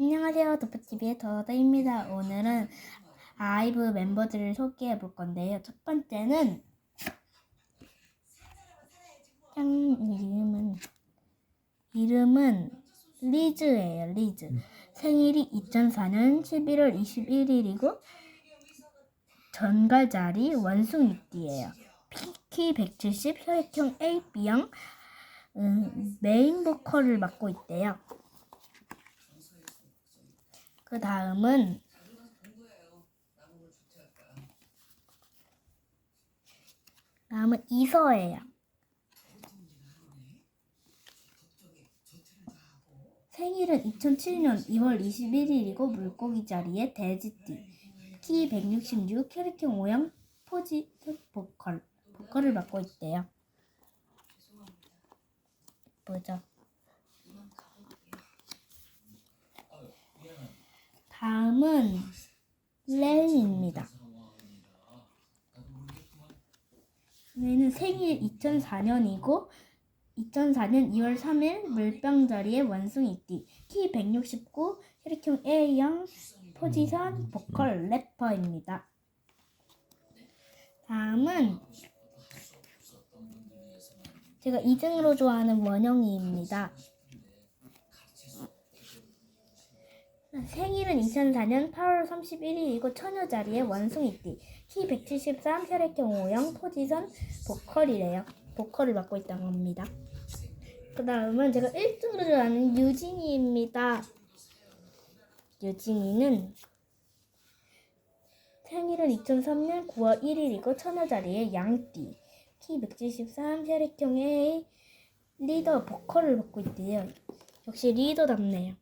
안녕하세요. 도프TV의 더더입니다. 오늘은 아이브 멤버들을 소개해 볼 건데요. 첫 번째는 짱 이름은 이름은 리즈예요. 리즈. 생일이 2004년 11월 21일이고 전갈자리 원숭이띠예요. 키 170, 혈액형 AB 형 음, 메인 보컬을 맡고 있대요. 그 다음은 다음은 이서예요. 생일은 2007년 2월 21일이고 물고기 자리에 돼지띠. 키 166, 혈액형 O형, 포지 보컬. 보컬을 맡고 있대요. 예쁘죠? 다음은 레이입니다. 얘는 생일 2004년이고 2004년 2월 3일 물병자리의 원숭이띠 키 169, 혈액형 A형, 포지션, 보컬, 래퍼입니다. 다음은 제가 2등으로 좋아하는 원영이입니다. 생일은 2004년 8월 31일이고 처녀 자리의 원숭이띠 키 173, 혈액형 O형, 포지션, 보컬이래요. 보컬을 맡고 있다고 합니다. 그 다음은 제가 1등으로 좋아하는 유진이입니다. 유진이는 생일은 2003년 9월 1일이고 처녀 자리의 양띠 키 173, 혈액형 A, 리더 보컬을 맡고 있대요. 역시 리더답네요.